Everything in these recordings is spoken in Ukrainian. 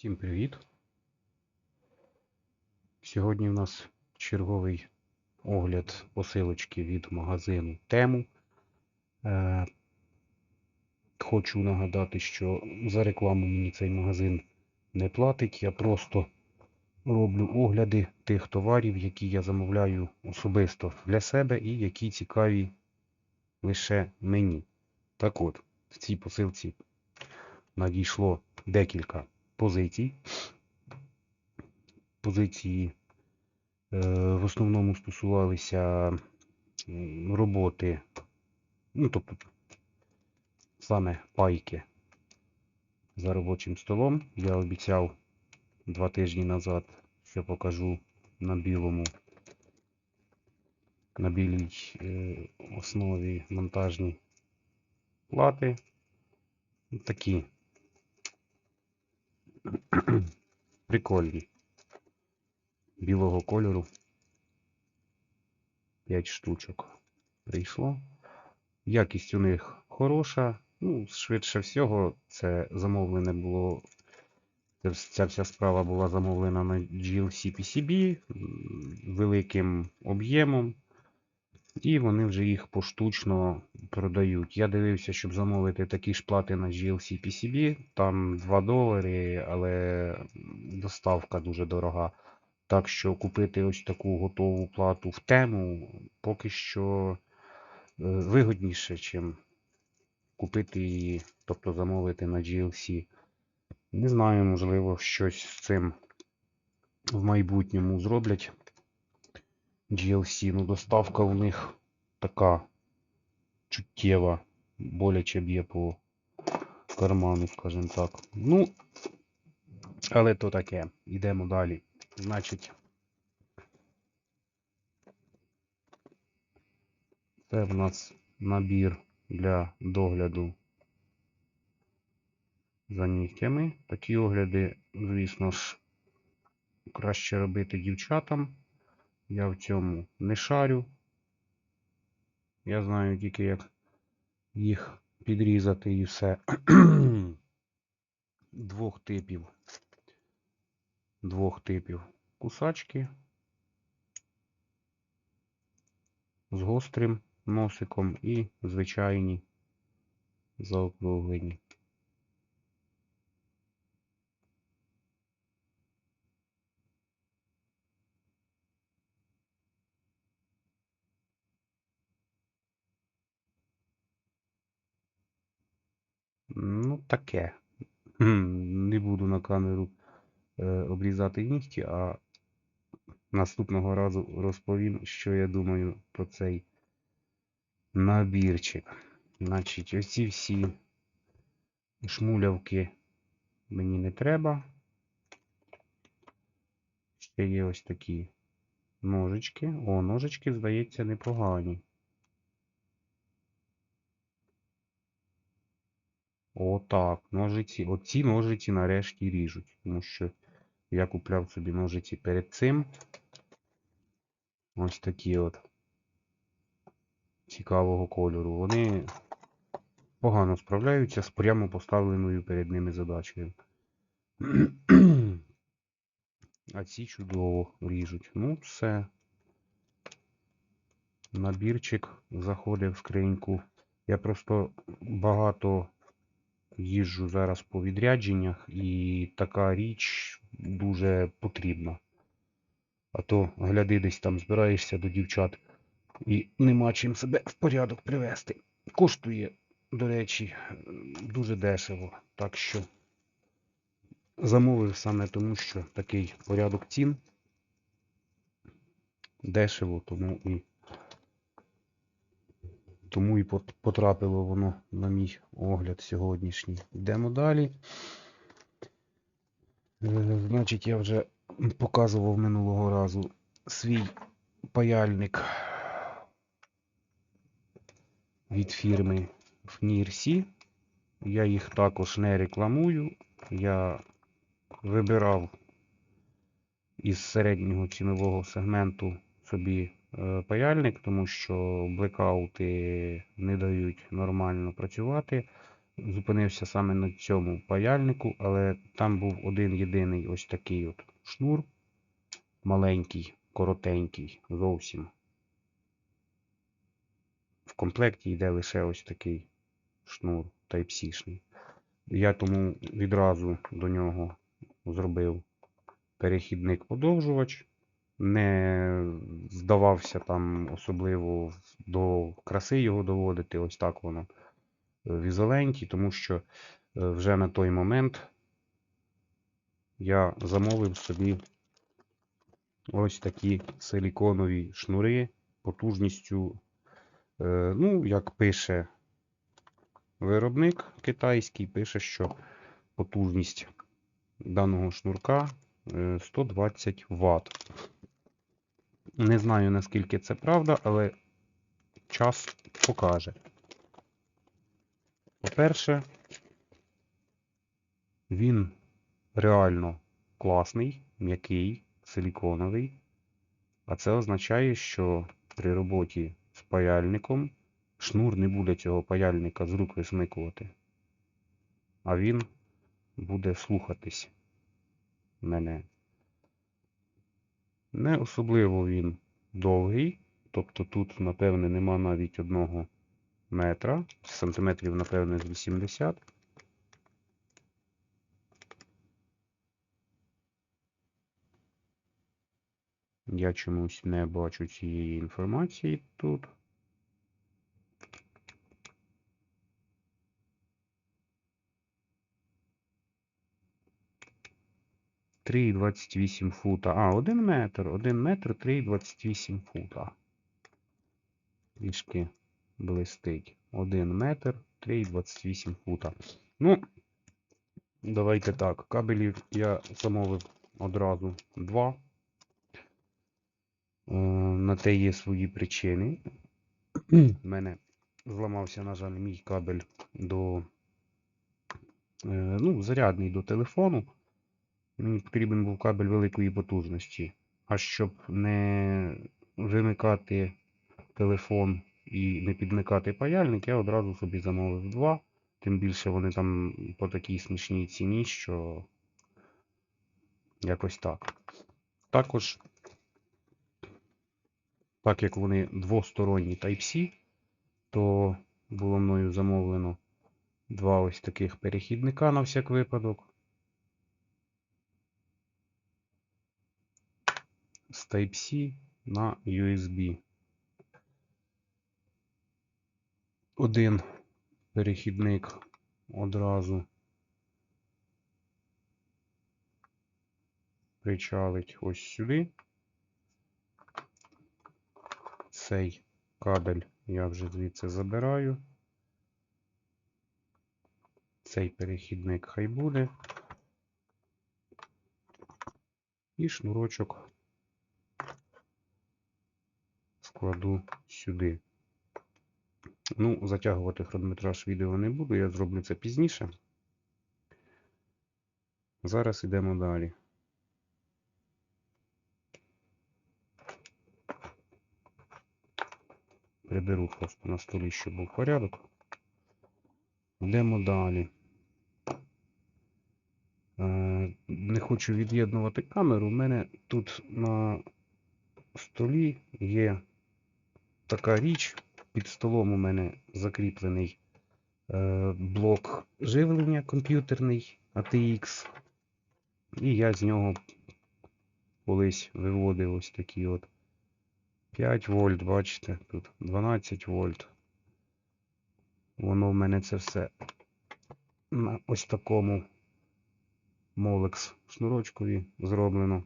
Всім привіт! Сьогодні в нас черговий огляд посилочки від магазину Тему. Е, хочу нагадати, що за рекламу мені цей магазин не платить. Я просто роблю огляди тих товарів, які я замовляю особисто для себе і які цікаві лише мені. Так от, в цій посилці надійшло декілька позицій. Позиції е, в основному стосувалися роботи, ну, тобто саме пайки за робочим столом. Я обіцяв два тижні назад, що покажу на білому, на білій е, основі монтажні плати. Такі прикольні. Білого кольору. 5 штучок прийшло. Якість у них хороша. Ну, швидше всього, це замовлене було. Ця вся справа була замовлена на GLC PCB великим об'ємом. І вони вже їх поштучно продають. Я дивився, щоб замовити такі ж плати на GLC PCB. Там 2 долари, але доставка дуже дорога. Так що купити ось таку готову плату в тему поки що е, вигідніше, ніж купити її, тобто замовити на GLC. Не знаю, можливо, щось з цим в майбутньому зроблять. GLC, ну доставка у них така чуттєва, боляче б'є по карману, скажімо так. Ну, але то таке. Йдемо далі. Значить, це в нас набір для догляду за нігтями. Такі огляди, звісно ж, краще робити дівчатам. Я в цьому не шарю. Я знаю тільки, як їх підрізати і все. Двох типів. Двох типів кусачки з гострим носиком і звичайні заокруглені. Ну, таке. Не буду на камеру е, обрізати нігті, а наступного разу розповім, що я думаю про цей набірчик. Значить, оці всі шмулявки мені не треба. Ще є ось такі ножички. О, ножички, здається, непогані. Отак, ножиці. Оці ножиці нарешті ріжуть. Тому що я купляв собі ножиці перед цим. Ось такі от цікавого кольору. Вони погано справляються з прямо поставленою перед ними задачею. А ці чудово ріжуть. Ну, все. Набірчик заходив в скриньку. Я просто багато їжджу зараз по відрядженнях, і така річ дуже потрібна. А то, гляди, десь там збираєшся до дівчат і нема чим себе в порядок привести. Коштує, до речі, дуже дешево. Так що замовив саме тому, що такий порядок цін дешево, тому і тому і потрапило воно на мій огляд сьогоднішній. Йдемо далі. Е, Значить, я вже показував минулого разу свій паяльник від фірми FNIRSI. Я їх також не рекламую. Я вибирав із середнього цінового сегменту собі паяльник, тому що блекаути не дають нормально працювати. зупинився саме на цьому паяльнику, але там був один єдиний ось такий от шнур, маленький, коротенький, зовсім. В комплекті йде лише ось такий шнур Type-C-шний. Я тому відразу до нього зробив перехідник подовжувач. Не здавався там особливо до краси його доводити. Ось так воно в ізоленті, тому що е, вже на той момент я замовив собі ось такі силіконові шнури потужністю, е, ну, як пише виробник китайський, пише, що потужність даного шнурка е, 120 Вт. Не знаю, наскільки це правда, але час покаже. По-перше, він реально класний, м'який, силіконовий. А це означає, що при роботі з паяльником шнур не буде цього паяльника з рук висмикувати. А він буде слухатись мене. Не особливо він довгий, тобто тут, напевне, нема навіть одного метра, сантиметрів, напевне, з 80. Я чомусь не бачу цієї інформації тут. Три і 28 фута. А, один метр. Один метр, три і 28 фута. Трішки блистить. 1 метр, 3,28 фута. Ну, давайте так. Кабелів я замовив одразу два. Е, На те є свої причини. У мене зламався, на жаль, мій кабель до е, ну, зарядний до телефону. Потрібен був кабель великої потужності. А щоб не вимикати телефон і не підмикати паяльник, я одразу собі замовив два. Тим більше вони там по такій смішній ціні, що якось так. Також, так як вони двосторонні Type-C, то було мною замовлено два ось таких перехідника на всяк випадок. З Type-C на USB. один перехідник одразу причалить ось сюди. Цей кабель я вже звідси забираю. Цей перехідник хай буде. І шнурочок складу сюди. Ну, затягувати хронометраж відео не буду, я зроблю це пізніше. Зараз йдемо далі. Приберу просто на столі, щоб був порядок. Йдемо далі. Е, не хочу від'єднувати камеру. У мене тут на столі є така річ. Під столом у мене закріплений е, блок живлення комп'ютерний ATX. І я з нього колись виводив ось такі от 5 вольт, бачите, тут 12 вольт. Воно в мене це все на ось такому Molex шнурочкові зроблено.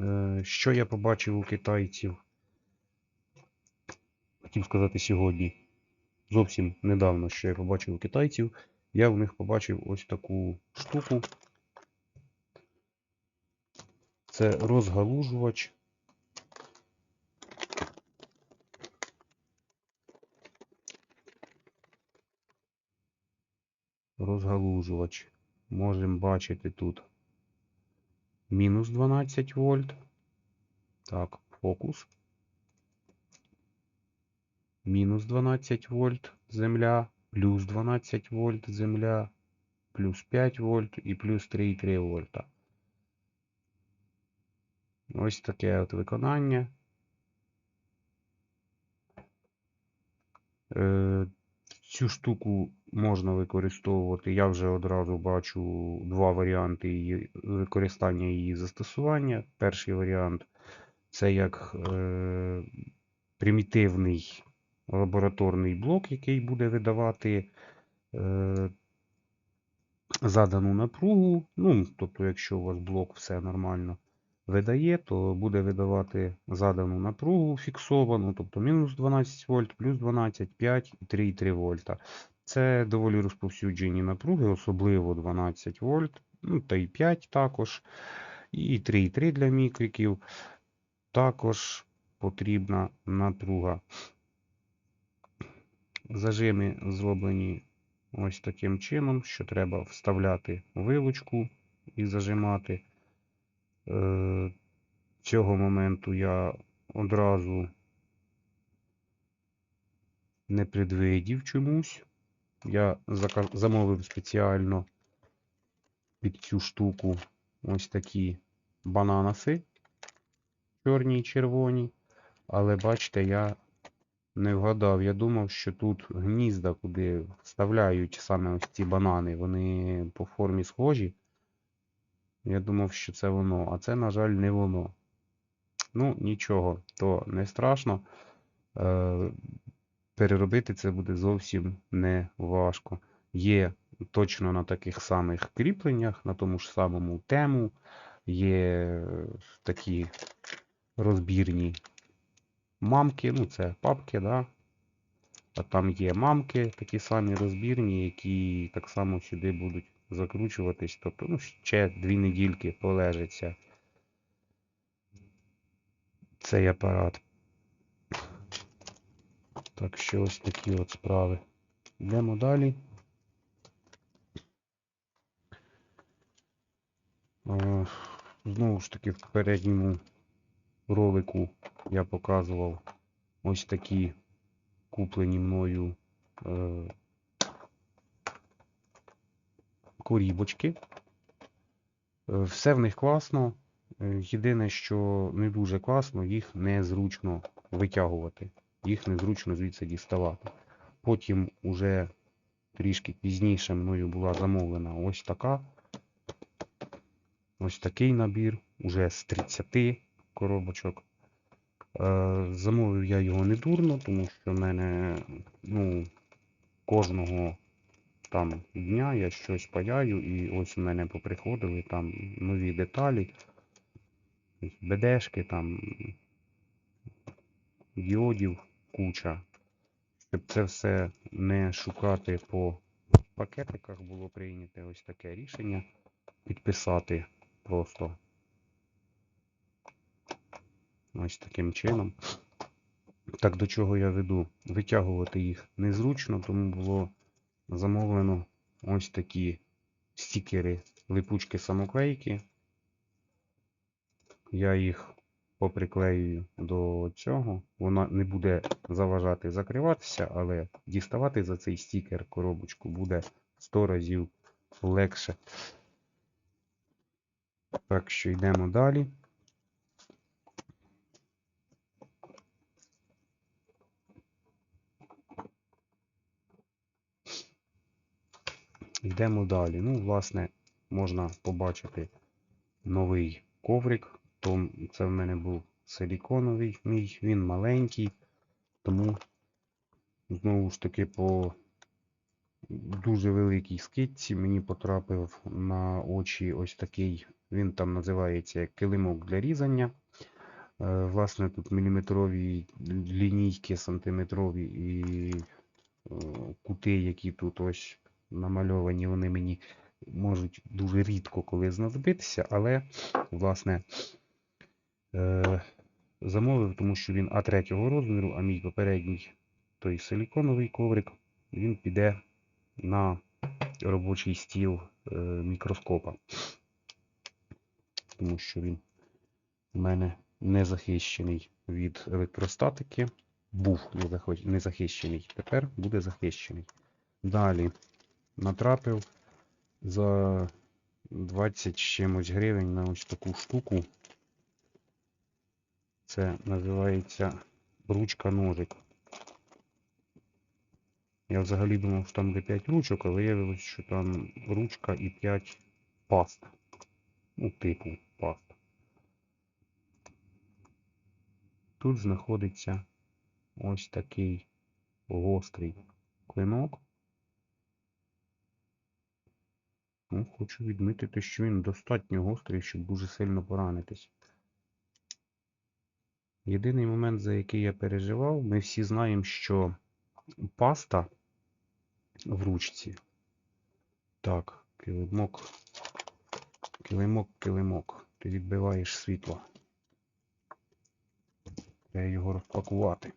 Е, що я побачив у китайців? Хотів сказати сьогодні. Зовсім недавно, що я побачив у китайців, я в них побачив ось таку штуку. Це розгалужувач. Розгалужувач. Можемо бачити тут мінус 12 вольт. Так, фокус мінус 12 вольт земля, плюс 12 вольт земля, плюс 5 вольт і плюс 3,3 вольта. Ось таке от виконання. Е, Цю штуку можна використовувати. Я вже одразу бачу два варіанти її використання її застосування. Перший варіант це як е, примітивний лабораторний блок, який буде видавати е, задану напругу. Ну, тобто, якщо у вас блок все нормально видає, то буде видавати задану напругу фіксовану, тобто мінус 12 вольт, плюс 12, 5 і 3,3 вольта. Це доволі розповсюджені напруги, особливо 12 вольт, ну та й 5 також, і 3,3 для мікриків. Також потрібна напруга. Зажими зроблені ось таким чином, що треба вставляти вилучку і зажимати. Е, Цього моменту я одразу не предвидів чомусь. Я замовив спеціально під цю штуку ось такі бананаси чорні і червоні. Але бачите, я не вгадав. Я думав, що тут гнізда, куди вставляють саме ось ці банани, вони по формі схожі. Я думав, що це воно, а це, на жаль, не воно. Ну, нічого, то не страшно. Е, переробити це буде зовсім не важко. Є точно на таких самих кріпленнях, на тому ж самому тему, є такі розбірні мамки, ну це папки, да? а там є мамки, такі самі розбірні, які так само сюди будуть закручуватись. Тобто ну, ще дві недільки полежиться цей апарат. Так що ось такі от справи. Йдемо далі. Знову ж таки, в попередньому ролику я показував ось такі куплені мною е, корібочки. Е, Все в них класно. Е, Єдине, що не дуже класно, їх незручно витягувати. Їх незручно звідси діставати. Потім уже трішки пізніше мною була замовлена ось така. Ось такий набір, уже з 30 коробочок. Е, Замовив я його не дурно, тому що в мене ну, кожного там дня я щось паяю, і ось у мене поприходили там нові деталі, БДшки, там діодів куча. Щоб це все не шукати по пакетиках, було прийнято ось таке рішення підписати просто ось таким чином. Так до чого я веду? Витягувати їх незручно, тому було замовлено ось такі стікери липучки самоклейки. Я їх поприклеюю до цього. Вона не буде заважати закриватися, але діставати за цей стікер коробочку буде 100 разів легше. Так що йдемо далі. Йдемо далі. Ну, власне, можна побачити новий коврик. Це в мене був силіконовий мій, він маленький, тому знову ж таки по дуже великій скидці мені потрапив на очі ось такий, він там називається килимок для різання. Е, Власне, тут міліметрові лінійки, сантиметрові і е, кути, які тут ось намальовані, вони мені можуть дуже рідко коли знадобитися, але, власне, е, замовив, тому що він А3 розміру, а мій попередній той силіконовий коврик, він піде на робочий стіл е, мікроскопа. Тому що він у мене не захищений від електростатики. Був не захищений, тепер буде захищений. Далі натрапив за 20 чимось гривень на ось таку штуку. Це називається ручка ножик. Я взагалі думав, що там буде 5 ручок, а виявилось, що там ручка і 5 паст. Ну, типу паст. Тут знаходиться ось такий гострий клинок. Ну, хочу відмітити, що він достатньо гострий, щоб дуже сильно поранитись. Єдиний момент, за який я переживав, ми всі знаємо, що паста в ручці. Так, килимок, килимок, килимок. Ти відбиваєш світло. Треба його розпакувати.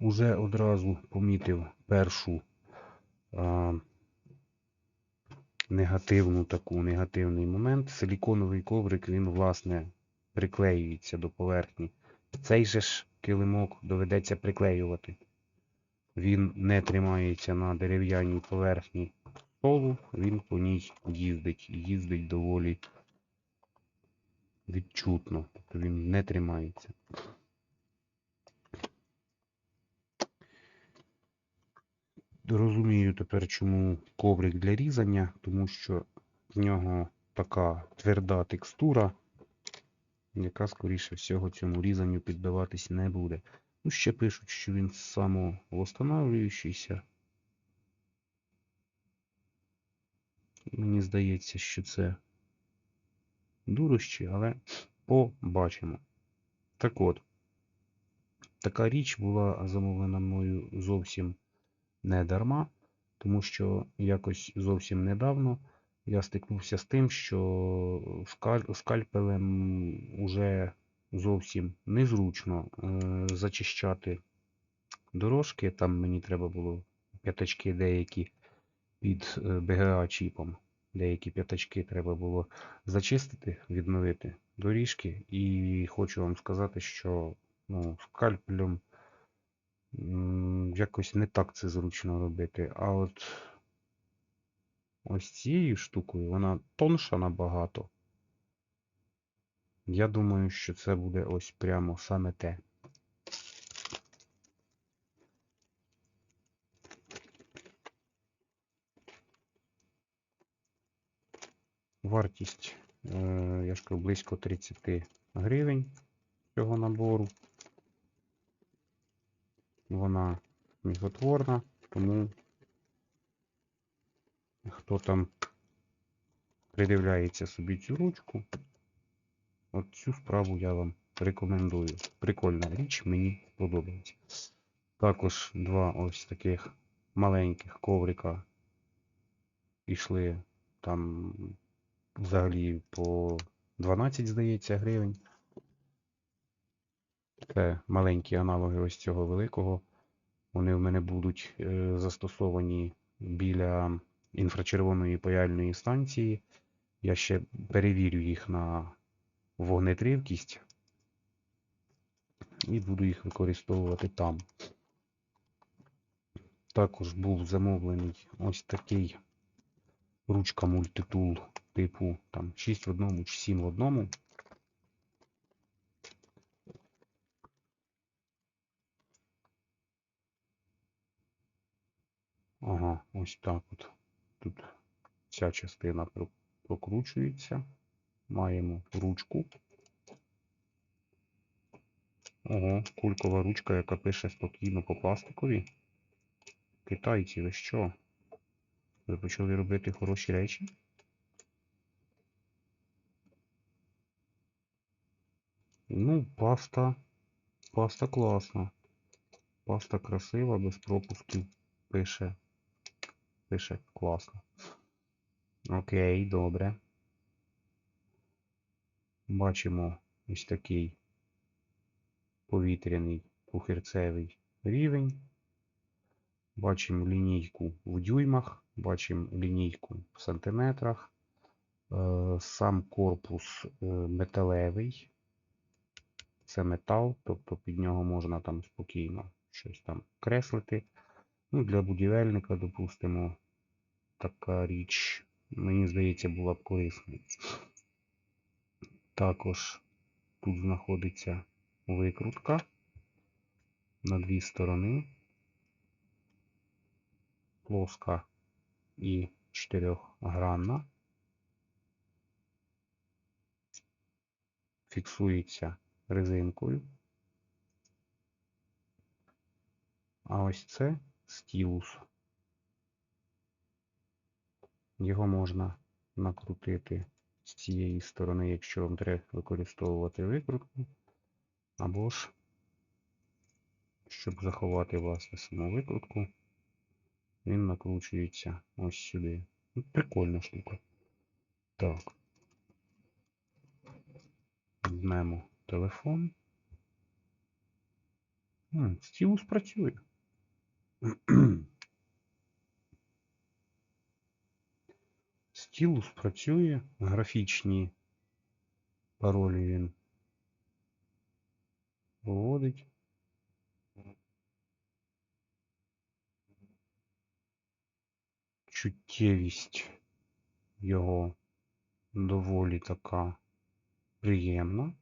Уже одразу помітив першу а, негативну таку, негативний момент. Силіконовий коврик, він, власне, приклеюється до поверхні. Цей же ж килимок доведеться приклеювати. Він не тримається на дерев'яній поверхні столу, він по ній їздить. Їздить доволі відчутно. Тобто він не тримається. Розумію тепер, чому коврик для різання, тому що в нього така тверда текстура, яка, скоріше всього, цьому різанню піддаватись не буде. Ну, ще пишуть, що він самовосстанавлюючийся. Мені здається, що це дурощі, але побачимо. Так от, така річ була замовлена мною зовсім не дарма, тому що якось зовсім недавно я стикнувся з тим, що скальпелем уже зовсім незручно е, зачищати дорожки. Там мені треба було п'ятачки деякі під е, BGA чіпом. Деякі п'ятачки треба було зачистити, відновити доріжки. І хочу вам сказати, що ну, скальпелем якось не так це зручно робити. А от ось цією штукою вона тонша набагато. Я думаю, що це буде ось прямо саме те. Вартість, е, я ж кажу, близько 30 гривень цього набору. Вона міготворна, тому хто там придивляється собі цю ручку, от цю справу я вам рекомендую. Прикольна річ, мені подобається. Також два ось таких маленьких коврика пішли там взагалі по 12, здається, гривень. Це маленькі аналоги ось цього великого. Вони в мене будуть е, застосовані біля інфрачервоної паяльної станції. Я ще перевірю їх на вогнетривкість і буду їх використовувати там. Також був замовлений ось такий ручка мультитул типу там 6 в одному чи 7 в одному. Ось так от. Тут ця частина прокручується. Маємо ручку. Ого, кулькова ручка, яка пише спокійно по пластикові. Китайці, ви що? Ви почали робити хороші речі? Ну, паста. Паста класна. Паста красива, без пропусків. Пише. Пише класно. Окей, добре. Бачимо ось такий повітряний пухирцевий рівень. Бачимо лінійку в дюймах, бачимо лінійку в сантиметрах. Е, Сам корпус е, металевий. Це метал, тобто під нього можна там спокійно щось там креслити. Ну, для будівельника, допустимо, така річ, мені здається, була б корисною. Також тут знаходиться викрутка на дві сторони. Плоска і чотирьохгранна. Фіксується резинкою. А ось це стілус. Його можна накрутити з цієї сторони, якщо вам треба використовувати викрутку, або ж, щоб заховати власне саму викрутку, він накручується ось сюди. Ну, Прикольна штука. Так. Візьмемо телефон. Стілус працює. Стілус працює, графічні паролі він виводить. Чуттєвість його доволі така приємна.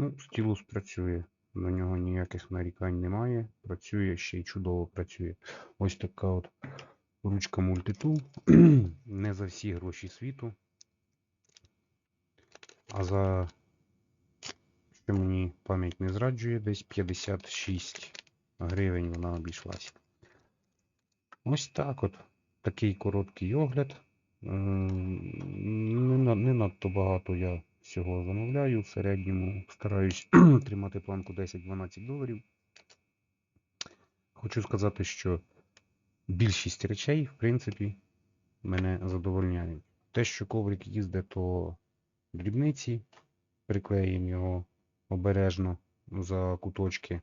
Ну, стілус працює. До нього ніяких нарікань немає. Працює ще й чудово працює. Ось така от ручка мультитул. Не за всі гроші світу. А за, що мені пам'ять не зраджує, десь 56 гривень вона обійшлася. Ось так от. Такий короткий огляд. Не надто багато я всього замовляю. В середньому стараюсь тримати планку 10-12 доларів. Хочу сказати, що більшість речей, в принципі, мене задовольняють. Те, що коврик їздить, то дрібниці. Приклеїмо його обережно за куточки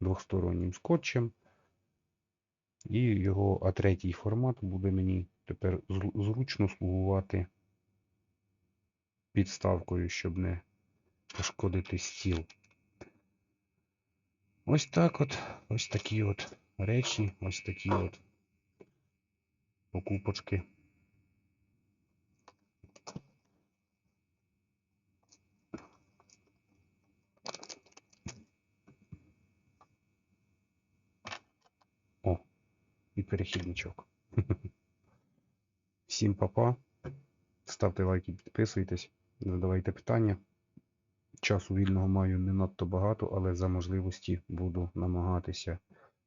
двохстороннім скотчем. І його А3 формат буде мені тепер зручно слугувати підставкою, щоб не пошкодити стіл. Ось так от, ось такі от речі, ось такі от покупочки. О, і перехідничок. Всім па-па. Ставте лайки, підписуйтесь, задавайте питання. Часу вільного маю не надто багато, але за можливості буду намагатися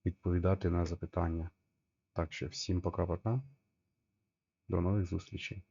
відповідати на запитання. Так що всім пока-пока. До нових зустрічей.